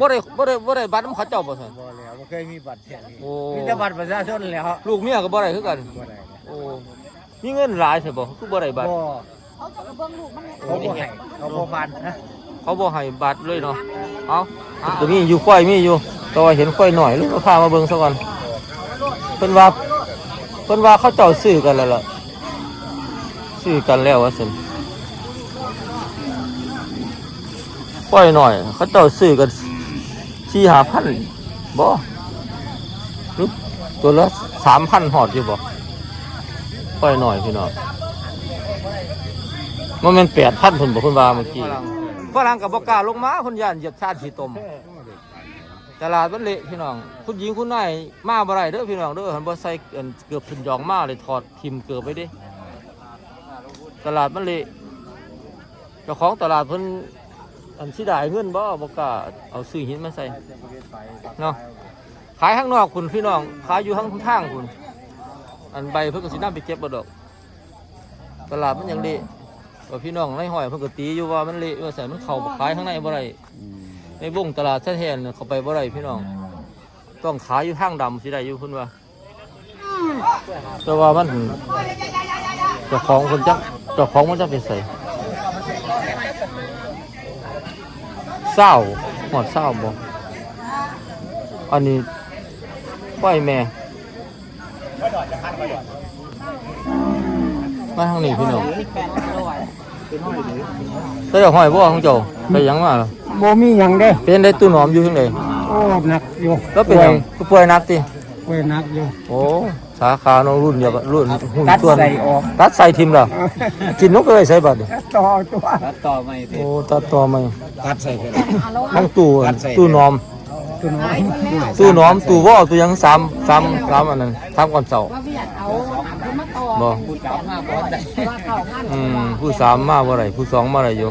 บ่ได้บ่ได้บ่ได้บัตรน้ำเขาเจ้าบ่ซั่นบ่แล้วบ่เคยมีบัตรแค่นี้โอ้มีแต่บัตรประชาชนแล้วลูกเมียก็บ่ได้คือกันบ่ได้โอ้มีเงินหลายใช่บ่คือบ่ได้บัตรบ่เขาบ่ให้เขาบ่ฟันนะเขาบ่ให้บัตรเลยเนาะเอาตัวนี้อยู่ควายมีอยู่แต่ว่าเห็นควายหน่อยเลยมาพามาเบิ่งซะก่อนเพิ่นว่าเพิ่นว่าเขาเจ้าซื้อกันแล้วล่ะซื้อกันแล้วว่าซั่นควายหน่อย เขาเจ้าซื้อกัน 4-5,000บ่รือตัวละ3,000ฮอดอยู่บ่ควายหน่อยพี่น้องมันเป็น8,000เพิ่นบ่เพิ่นว่าเมื่อกี้ฝรั่งกับบอกล้าลงมาคนย่านเหยียบชาติสีตมตลาดมันเละพี่น้อง คุณหญิงคุณนายมาบ่ไรเด้อพี่น้องเด้อหันบ่ใส่เกือบถึงยองมาเลยถอดทิมเกือบไปดิตลาดมันเละเจ้าของตลาดเพิ่น อันสิได้เงินบ่บ่กล้าเอาซื้อหินมาใส่เนาะขายข้างนอกคุณพี่น้องขายอยู่ข้างทางคุณอันใบเพิ่นก็สินำไปเก็บบ่ดอกตลาดมันยังเละว่าพี่น้องในห้อยเพิ่นก็ตีอยู่ว่ามันเละว่าใส่มันเข้าขายข้างในบ่ได้ในวงตลาดแท้ๆเนี่ยเข้าไปบ่ได้พี่น้อง ต้องขายอยู่ทางดำสิได้อยู่เพิ่นว่าแต่ว่ามันเจ้าของเพิ่นจักเจ้าของมันจะไปใส่ เศร้าหอดเศร้าบ่อันนี้ปล่อยแม่มาทางนี้พี่น้องเจ้าห้อยบ่ของเจ้าไปหยังมาล่ะบ่มีหยังเด้เป็นได้ตู้หนอมอยู่ที่ไหนโอ้หนักอยู่แล้วเป็นหยังผู้ป่วยหนักติป่วยหนักอยู่โอ้ สาขาน้องรุ่นเดียวกับรุ่นหุ่นตัดส่วนใส่ออกตัดใส่ทิมเหรอกินนกก็เลยใส่บัตรต่อตัวตัดต่อไม่โอ้ตัดต่อมาตัดใส่ไปทั้งตู้อะตัดใส่ตู้หนอมตัวน้อยตู้หนอมตู้ว่อตู้หยังสามสามสามอันนั้นสามก่อนเสาว่าพี่อยากเอาขึ้นมาต่อบ่พูดกับมาบ่ได้ว่าเข้าพันอืมผู้สามมาบ่ไรผู้สองมาไรอยู่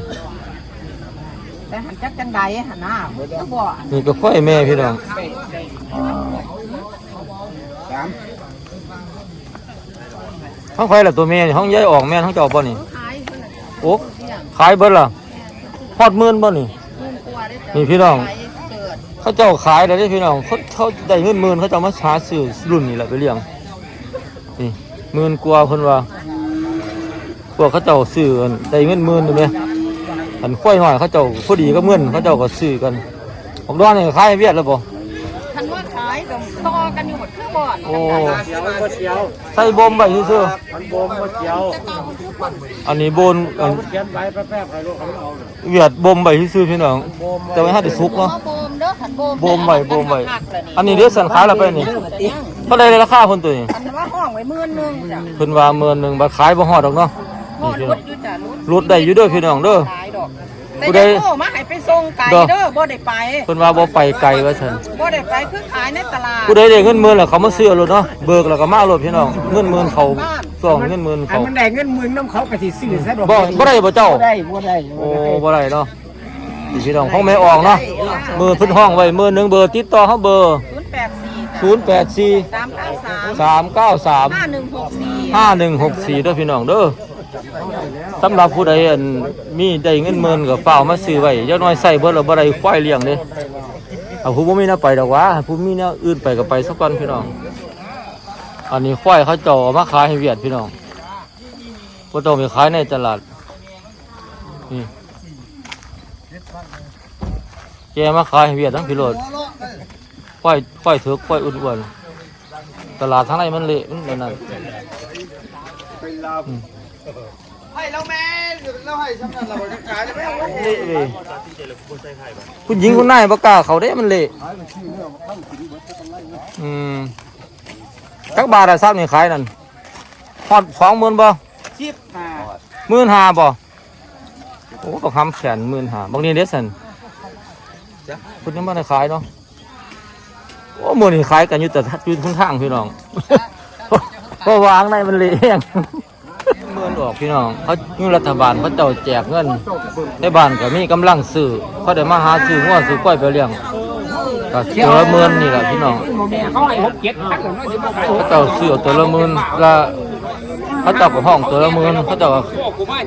แต่หันจักจังใดหันหน้าก็บ่นี่ก็ค่อยแม่พี่น้องสาม ทั้งค่อยละตัวแม่นี่ห้องย้ายออกแม่ทั้งเจ้าบ่นี่ขายเพิ่นน่ะโอ้ขายเบิดล่ะฮอดหมื่นบ่นี่เงินกลัวได้นี่พี่น้อง ขายเกิดเขาเจ้าขายได้เด้พี่น้องเขาเขาได้เงินหมื่นเขาเจ้ามาหาซื้อรุ่นนี่แหละไปเลี้ยงนี่หมื่นกว่าเพิ่นว่าพวกเขาเจ้าซื้อกันได้เงินหมื่นนี่แหมอันค่อยน้อยเขาเจ้าพอดีก็เงินเขาเจ้าก็ซื้อกันผมดอนนี่ขายให้เวียดแล้วบ่คันว่า ขายก็ต่อกันอยู่หมดคือบ่อนโอ้เสียวบ่เสียวใส่บ่มไว้ซื่อมันบ่มบ่เสียวๆอันนี้บนอันเขียนไว้แป๊บๆให้ลูกเขาเอาน่ะเวียดบ่มไว้ซื่อๆพี่น้องบ่มแต่ว่าถ้าได้สุกเนาะบ่มเด้อคันบ่มบ่มไว้บ่มไว้คักแล้วอันนี้เด้อสันขายแล้วไปนี่เท่าใดเลยราคาเพิ่นตัวนี้คันว่าห้องไว้หมื่นหนึงจ้ะเพิ่นว่าหมื่นหนึงบัดขายบ่ฮอดดอกเนาะบ่นี่พี่รุน้องดอยู่จ้ะรุดรุดได้อยู่เด้อพี่น้องเด้อ หลายดอก ผู้แต่ใดได้โทรมาให้ไปส่งไก่ดอกเด้อบ่ได้ไปเพิ่นว่าบ่ไปไกลว่าซั่นบ่ได้ไปคือขายในตลาดผู้ใดได้เงินหมื่นแล้วเขามาซื้อรถเนาะเบิกแล้วก็มาเอารถพี่น้องเงินหมื่นเขาส่องเงินหมื่นอันเขามันได้เงินหมื่นน้ำเขาก็สิซื้อซะดอกบ่บ่ได้บ่เจ้า บ่ได้บ่ได้โอ้บ่ได้เนาะนี่พี่น้องของแม่ออกเนาะมือเพิ่นห้องไว้มือหนึงเบอร์ติดต่อเฮาเบอร์ 084 084 393 393 5164 5164เด้อพี่น้องเด้อ สำหรับผู้ใดอันมีได้เงินหมื่นก็เฝ้ามาซื้อไว้ย่าน้อยใส่เบิดแล้วบ่ได้ควายเลี้ยงเด้เอาผู้บ่มีแนวไปดอกว่าผู้มีแนวอื่นไปก็ไปสักก่อนพี่น้อง อันนี้ควายเขาเจ่อมาขายให้เวียดพี่น้องบ่ต้องไปขายในตลาดนี่แกมาขายให้เวียดทั้งพิโรดควายควายเถือกควายอ้วนๆตลาดทั้งในมันเละมันนั้น ให้เราแม่เราให้สำนักเราบ่จักขายได้ไหมเละเว้ยคุณหญิงคุณนายบ่กล้าเขาเด้มันเละอืมจักบาทอะทราบนี่ขายนั่นฮอดสองหมื่นบ่ชิบหาหมื่นห้าบ่โอ้ก็คำแขนหมื่นห้าบางทีเดสันคุณยังไม่ได้ขายเนาะโอ้มือนี่ขายกันอยู่แต่อยู่ข้างทางพี่น้อง เพราะวางในมันเละเอง เมื่อนออกพี่น้องเขาอยู่รัฐบาลเขาเจ้าแจกเงินในบ้านก็มีกำลังซื้อเขาได้มาหาซื้อง้อซื้อกล้วยไปเลี้ยงก็ตัวละหมื่นนี่แหละพี่น้องเขาเจ้าซื้อตัวละหมื่นละเขาเจ้าก็ห้องตัวละหมื่นเขาเจ้า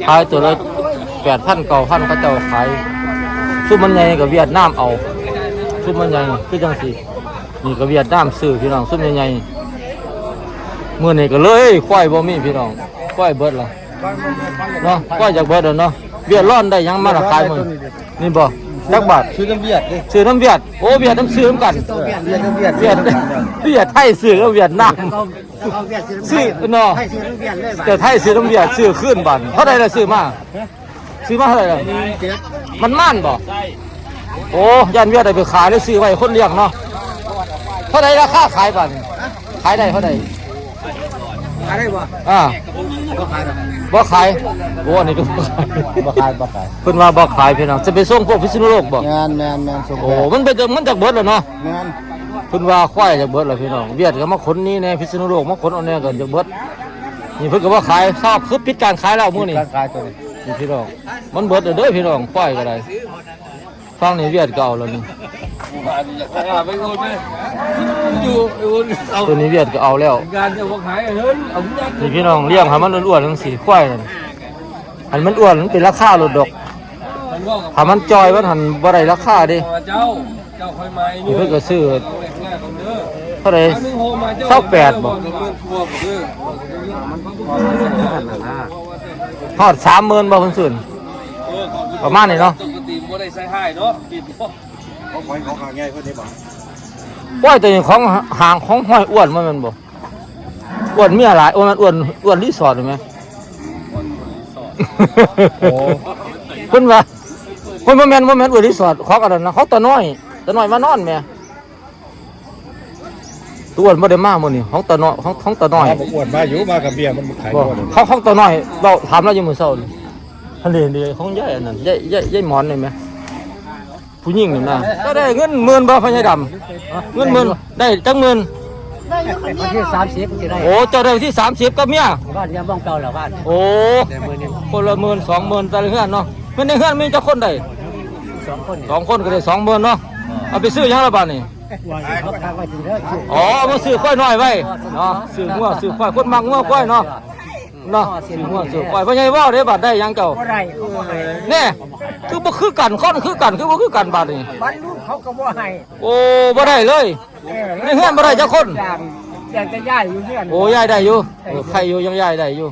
ขายตัวละแปดพันเก้าพันเขาเจ้าขายซุปมันใหญ่กับเวียดนามเอาซุ่มมันใหญ่คือจังสีนี่ก็เวียดนามซื้อพี่น้องซุ่มใหญ่ๆมื้อนี้ก็เลยควายบ่มีพี่น้อง ควายเบิดละเนาะควายจากเบิดแล้วเนาะเวียดร้อนได้หยังมาละขายมื้อนี่บ่จักบาทซื้อน้ำเบียดดิซื้อน้ำเวียดโอ้เวียดน้ำซื้อน้ำกันเบียดน้ำเบียดเวียดเวียดไทยซื้อกับเวียดนามเอาเวียดซื้อซื้อเนาะให้ซื้อเวียดเลยแต่ไทยซื้อน้ำเวียดซื้อขึ้นบันเท่าไหร่ละซื้อมาซื้อมาเท่าไหร่ล่ะมันม่านบ่โอ้ยันเวียดได้ไปขายได้ซื้อไว้คนเลี้ยงเนาะเท่าไหร่ราคาขายบันขายได้เท่าไหร่ ขายได้บ่อ่าก็ขายได้บ่ขายโอ้อันนี้ก็บ่ขายบ่ขายบ่ขายเพิ่นว่าบ่ขายพี่น้องจะไปส่งพวกพิษณุโลกบ่งานแมนแมนส่งโอ้มันไปจากมันจากเบิดแล้วเนาะงานเพิ่นว่าควายจากเบิดแล้วพี่น้องเวียดก็มาขนนี้แน่พิษณุโลกมาขนเอาแน่กันจากเบิดนี่เพิ่นก็ว่าขายทราบคือปิดการขายแล้วมื้อนี้การขายตัวนี้นี่พี่น้องมันเบิดแล้วเด้อพี่น้องควายก็ได้ฟังนี่เวียดเก่าแล้วนี่ ตัวนี้เวียดก็เอาแล้วการจะว่าขายเฮ้ยเอาเงินนี่พี่น้องเลี้ยงให้มันอ้วนๆทั้งสี่ควายนั่นหันมันอ้วนมันเป็นราคาลดดอกมันว่ากับถ้ามันจอยมันหันบ่ได้ราคาเดิเจ้าเจ้าคอยมานี่เพิ่นก็ซื้อเอาแรกแรกของเด้อเท่าไหร่อันนึงโฮมาเจ้าเท่าแปดบ่เงินทั่วบ่เด้อฮอด30,000บ่เพิ่นซื้อนี่เออขอบคุณประมาณนี้เนาะ ปกติบ่ได้ใส่ให้เนาะปิดบ่เขาขายเขาขายง่ายเพิ่นได้บ่ควายตัวนี้ของหางของห้อยอ้วนมันแม่นบ่อ้วนเมียหลายโอ้มันอ้วนอ้วนรีสอร์ทเห็นไหมเพิ่นว่าเพิ่นบ่แม่นบ่แม่นอ้วนรีสอร์ทของอันนั้นนะเขาตาน้อยตาน้อยมานอนแม่ตัวอ้วนบ่ได้มามื้อนี้ของตาน้อยของของตาน้อยบ่อ้วนมาอยู่มากับเบียร์มันขายบ่บ่ได้เขาของตาน้อยเราถามเราอยู่มื้อเช้านี่อันนี้นี่ของยายอันนั้นยายยายยายหมอนนี่แม่ ผู้หญิงนี่นะก็ได้เงินหมื่นบ่พ่อใหญ่ดำเงินหมื่นได้จังหมื่นวันที่สามสิบจะได้โอ้เจ้าได้วันที่30กับเมียบ้านยังบ้องเก่าแล้วบ้านโอ้แต่มือนี้คนละหมื่นสองหมื่นแต่ละเฮือนเนาะเพิ่นในเฮือนมีจักคนได้สองคนสองคนก็ได้สองหมื่นเนาะเอาไปซื้อหยังละบาดนี่เขาทำไว้ถึงเด้ออ๋อเอามาซื้อควายน้อยไว้เนาะซื้องัวซื้อควายคนมักงัวควายเนาะ เนาะซื้องัวซื้อควายพ่อใหญ่ว่าวได้บาดได้หยังเจ้าบ่ได้แน่คือบ่คือกันคนคือกันคือบ่คือกันบาดนี่บ้านลูกเขาก็บ่ให้โอ้บ่ได้เลยในเฮือนบ่ได้จักคนอยากจะย้ายอยู่เพื่อนโอ้ยายได้อยู่เออใครอยู่ยังยายได้อยู่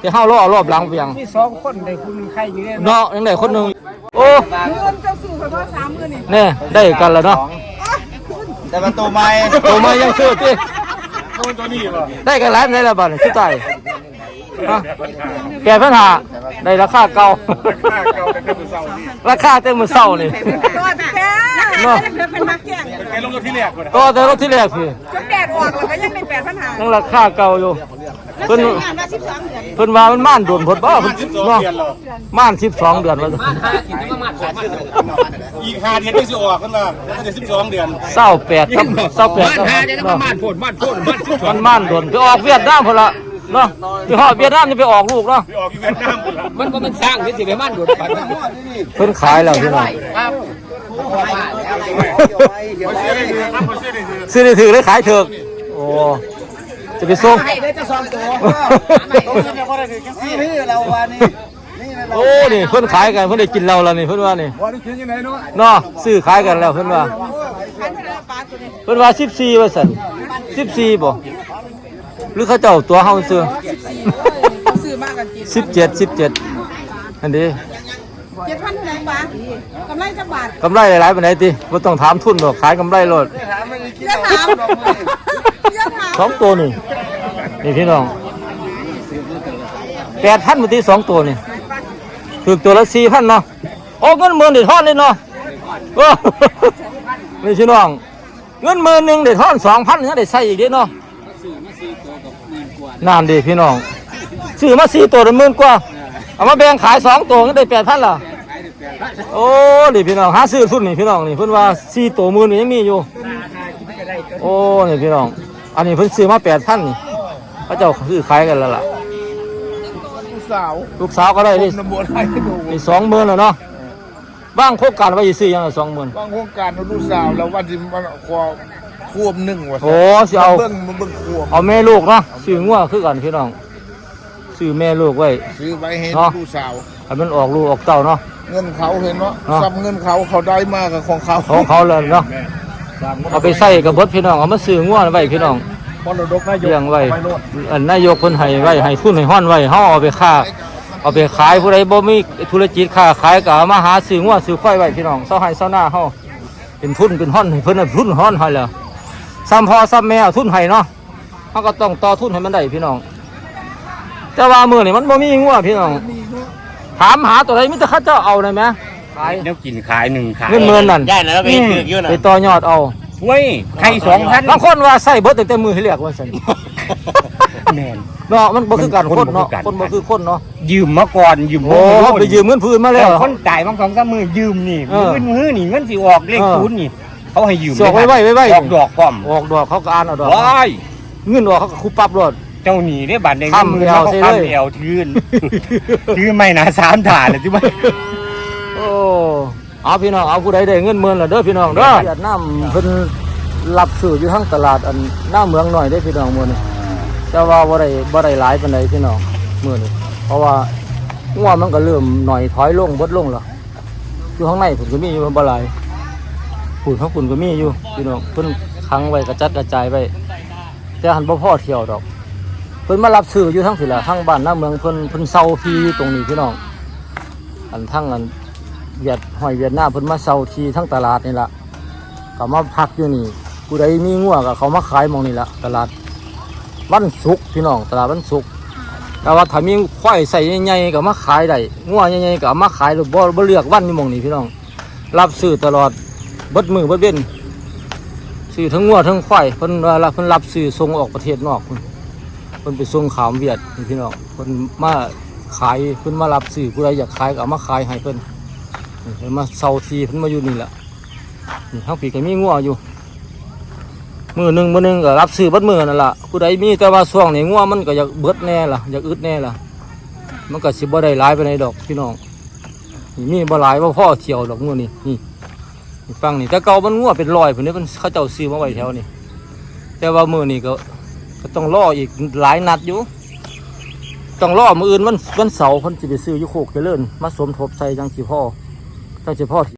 แต่เฮารอรอบหลังเพียงมีสองคนได้คุณใครอยู่เนี่ยเนาะยังได้คนหนึงโอ้เงินเจ้าซื้อไปว่าสามหมื่นนี่แน่ได้กันแล้วเนาะแต่มันตัวใหม่โตมายังซื้อติ ตัวนี้บ่ได้กันหลายได้แล้วบัดนี้สุดท้ายฮะแก่ปัญหาได้ราคาเก่าเก่าแต่เป็นเศร้านี่ราคาเต็มมือเศร้านี่ตัวแท้เนาะเธอเป็นนักแข่งไอ้ลงกับที่แรกบ่ก็แต่รถที่แรกพี่จนแดดออกแล้วก็ยังได้แปดพันหายังราคาเก่าอยู่แล้ว เพิ่นใช้งานมาสิบสามเดือนเพิ่นว่ามันม่านโดนพดบ่เพิ่นเนาะม่าน12 เดือนว่าอีก5เดือนที่สิออกกันล่ะมันจะ12เดือน28ครับ28ครับเนาะบ้านโพดบ้านโพดบ้านชุดมันม่านโดนไปออกเวียดนามพุ่นละเนาะที่ฮอดเวียดนามนี่ไปออกลูกเนาะไปออกอยู่เวียดนามพุ่นล่ะมันบ่มันสร้างที่สิไปบ้านโดดไปเพิ่นขายแล้วพี่น้องบ่เชื่อได้คือครับบ่เชื่อได้คือซื้อได้ถือเลยขายเถิกโอ้ จะไปส่ง ให้ได้จะสองตัวนี่เราว่านี่นี่เราโอ้นี่เพิ่นขายกันเพิ่นได้กินเราแล้วนี่เพิ่นว่านี่บ่ได้กินยังไงเนาะเนาะซื้อขายกันแล้วเพิ่นว่าพันธนาปลาตัวนี้เพิ่นว่า14ว่าซั่บ่หรือเขาเจ้าตัวเฮาซื้อซื้อมากกันกิน17 17อันนี้เจ็ดพันเท่าไหร่ปลากำไรจักบาทกำไรหลายๆปานใดติบ่ต้องถามทุนหรอกขายกำไรโลดอย่ถามอย่าถาม สองตัวนี่นี่พี่น้อง8,000บ่ติสองตัวนี่ถูกตัวละ4,000เนาะโอ้เงินหมื่นได้ทอนเลยเนาะโอ้นี่พี่น้องเงินหมื่นหนึ่งได้ทอน2,000ยังได้ใช้อีกเด้เนาะนั่นดิพี่น้องซื้อมาสี่ตัวได้หมื่นกว่าเอามาแบ่งขายสองตัวก็ได้8,000ล่ะโอ้นี่พี่น้องหาซื้อทุนนี่พี่น้องนี่เพิ่นว่าสี่ตัวหมื่นนี่ยังมีอยู่ โอ้นี่พี่น้อง อันนี้เพิ่นซื้อมาแปดพันนี่เขาเจ้าซื้อขายกันแล้วล่ะสาวลูกสาวก็ได้นี่น้ำบ่ให้ดูนี่สองหมื่นแล้วเนาะบ้างโครงการไว้สิซื้อยังสองหมื่นบางโครงการลูกสาวแล้ววันที่มันควบควบหนึ่งว่าโอ้สิเอา เบิ่งมันเบิ่งควบเอาแม่ลูกเนาะซื้องัวคือกันพี่น้องซื้อแม่ลูกไว้ ซื้อไว้ให้เนาะ ลูกสาว ให้มันออกลูกออกเต้าเนาะ เงินเขาเห็นเนาะเนาะซับเงินเขาเขาได้มากกับของเขาของเขาเลยเนาะ เอาไปใส่กับเบิดพี่น้องเอามาซื้องัวไว้พี่น้องมรดกนายกเลี้ยงไว้ไปโลดอันนายกเพิ่นให้ไว้ให้ทุนให้ฮ้อนไว้เฮาเอาไปค้าเอาไปขายผู้ใดบ่มีธุรกิจค้าขายก็เอามาหาซื้องัวซื้อควายไว้พี่น้องเซาให้เซาหน้าเฮาเป็นทุนเป็นฮ้อนให้เพิ่นน่ะทุนฮ้อนให้แล้วซ้ำพ่อซ้ำแม่เอาทุนให้เนาะเฮาก็ต้องต่อทุนให้มันได้พี่น้องแต่ว่ามื้อนี้มันบ่มีงัวพี่น้องถามหาตัวใดมีแต่เขาเจ้าเอาได้ไหม ขายเดี๋ยวกินขายหนึ่งขายเงินหมื่นนั่นได้แล้วไปถืออยู่นะไปต่อยอดเอาเว้ยไข่สองพันบางคนว่าใส่เบิดตั้งแต่มือที่เรียกว่าซั่นแมนเนาะมันบ่คือกันมันคนเนาะบ่คือกันคนบ่คือคนเนาะยืมมาก่อนยืมโอ้ไปยืมเงินพื้นมาแล้วคนจ่ายบางสองสามมือยืมนี่เออมือมือนี่เงินสิออกเลขเออศูนย์นี่เขาให้ยืมสอกไว้ไว้ไว้ไว้ออกดอกพร้อมออกดอกเขาก็อ่านเอาดอกว้ายเงินออกเขาก็คุบปั๊บรถเจ้าหนีได้บัตรในทำมือแล้วเขาสิเลยทำเอวทืนทืนไม่นะสามถาดเลยที่ว่า โอ้เอาพี่น้องเอาผู้ใดได้เงินหมื่นล่ะเด้อพี่น้องเด้อเวียดนามเพิ่นรับซื้ออยู่ทั้งตลาดอันหน้าเมืองหน่อยได้พี่น้องมื้อนี้แต่ว่าบ่ได้บ่ได้หลายปานใดพี่น้องมื้อนี้เพราะว่างัวมันก็เริ่มหน่อยถอยลงบดลงแล้วอยู่ข้างในผมก็มีอยู่บ่หลายฝุ่นข้างฝุ่นก็มีอยู่พี่น้องเพิ่นค้างไว้กระจัดกระจายไว้แต่หันบ่พอเที่ยวดอกเพิ่นมารับซื้ออยู่ทั้งสิละทั้งบ้านหน้าเมืองเพิ่นเพิ่นเซาทีอยู่ตรงนี้พี่น้องอันทั้งอัน เวียดหอยเวียดหน้าเพิ่นมาเซาทีทั้งตลาดนี่ละก็มาพักอยู่นี่ผู้ใดมีงัวก็เขามาขายมองนี่ละตลาดวันศุกร์พี่น้องตลาดวันศุกร์แต่ว่าถ้ามีควายใส่ใหญ่ๆก็มาขายได้งัวใหญ่ๆก็มาขายหรือบ่บ่เลือกวันนี่มองนี่พี่น้อง รับซื้อตลอดเบิดมือเบิดเว้นซื้อทั้งงัวทั้งควายเพิ่นว่าเพิ่นรับซื้อส่งออกประเทศนอกพันเพิ่นไปส่งขามเวียดพี่น้องเพิ่นมาขายเพิ่นมารับซื้อผู้ใดอยากขายก็มาขายให้เพิ่น เพิ่นมาเซาทีเพิ่นมาอยู่นี่แหละนี่ทั้งปีก็มีงัวอยู่ มือหนึ่งมือหนึ่งก็รับซื้อบัดมือนั่นแหละผู้ใดมีแต่ว่าช่วงนี้งัวมันก็อยากเบิดแน่ล่ะอยากอึดแน่ล่ะ มันก็สิบ่ได้หลายไปในดอกพี่น้องนี่มีบ่หลายบ่าพ่อเที่ยวดอกงัวนี่นี่นี่ฟังนี่แต่เก่ามันงัวเป็นรอยเพิ่นนี่เพิ่นเขาเจ้าซื้อมาไว้แถวนี่แต่ว่ามือนี่ก็ก็ต้องรออีกหลายนัดอยู่ต้องรอมืออื่นวันวันเสาร์เพิ่นจะไปซื้ออยุโคกเจริญมาสมทบใส่จังสิพ่อ จังสิพ่อ